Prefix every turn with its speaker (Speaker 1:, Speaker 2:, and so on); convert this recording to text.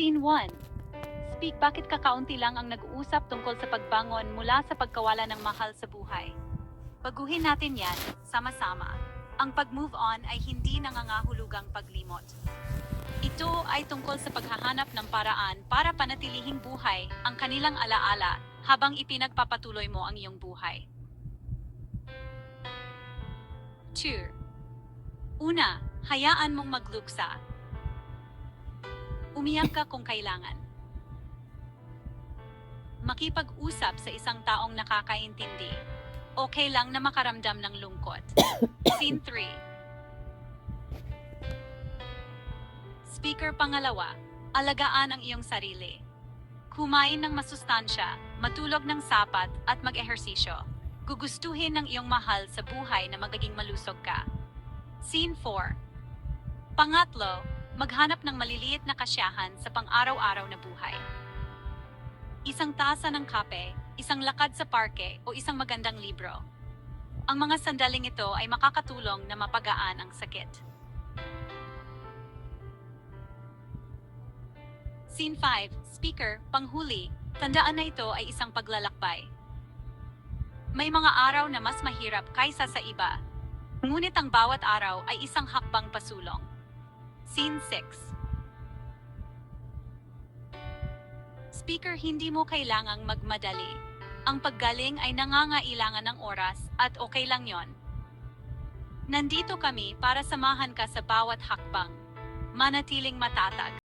Speaker 1: Scene 1. Speak bakit kakaunti lang ang nag-uusap tungkol sa pagbangon mula sa pagkawala ng mahal sa buhay. Baguhin natin yan, sama-sama. Ang pag-move on ay hindi nangangahulugang paglimot. Ito ay tungkol sa paghahanap ng paraan para panatilihing buhay ang kanilang alaala habang ipinagpapatuloy mo ang iyong buhay. 2. Una, hayaan mong magluksa. Umiyak ka kung kailangan. Makipag-usap sa isang taong nakakaintindi. Okay lang na makaramdam ng lungkot. Scene 3. Speaker pangalawa, alagaan ang iyong sarili. Kumain ng masustansya, matulog ng sapat at mag-ehersisyo. Gugustuhin ng iyong mahal sa buhay na magiging malusog ka. Scene 4. Pangatlo, maghanap ng maliliit na kasyahan sa pang-araw-araw na buhay. Isang tasa ng kape, isang lakad sa parke o isang magandang libro. Ang mga sandaling ito ay makakatulong na mapagaan ang sakit. Scene 5, Speaker, Panghuli, tandaan na ito ay isang paglalakbay. May mga araw na mas mahirap kaysa sa iba, ngunit ang bawat araw ay isang hakbang pasulong. Scene 6 Speaker, hindi mo kailangang magmadali. Ang paggaling ay nangangailangan ng oras at okay lang yon. Nandito kami para samahan ka sa bawat hakbang. Manatiling matatag.